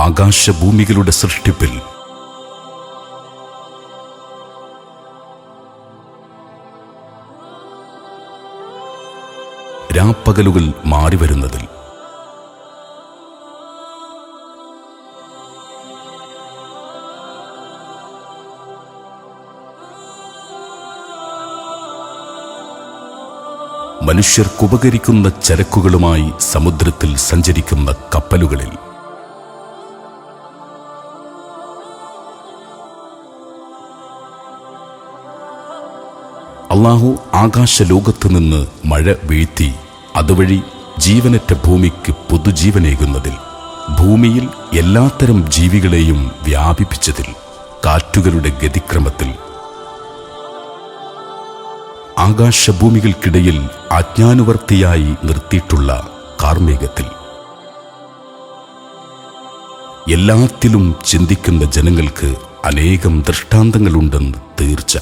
ആകാശഭൂമികളുടെ സൃഷ്ടിപ്പിൽ. രാപ്പകലുകൾ മാറിവരുന്നതിൽ. മനുഷ്യർക്കുപകരിക്കുന്ന ചരക്കുകളുമായി സമുദ്രത്തിൽ സഞ്ചരിക്കുന്ന കപ്പലുകളിൽ. അള്ളാഹു ആകാശലോകത്തു നിന്ന് മഴ വീഴ്ത്തി അതുവഴി ജീവനറ്റ ഭൂമിക്ക് പുതുജീവനേകുന്നതിൽ ഭൂമിയിൽ എല്ലാത്തരം ജീവികളെയും വ്യാപിപ്പിച്ചതിൽ കാറ്റുകളുടെ ഗതിക്രമത്തിൽ. ആകാശഭൂമികൾക്കിടയിൽ അജ്ഞാനുവർത്തിയായി നിർത്തിയിട്ടുള്ള കാർമേഘത്തിൽ. എല്ലാത്തിലും ചിന്തിക്കുന്ന ജനങ്ങൾക്ക് അനേകം ദൃഷ്ടാന്തങ്ങളുണ്ടെന്ന് തീർച്ച.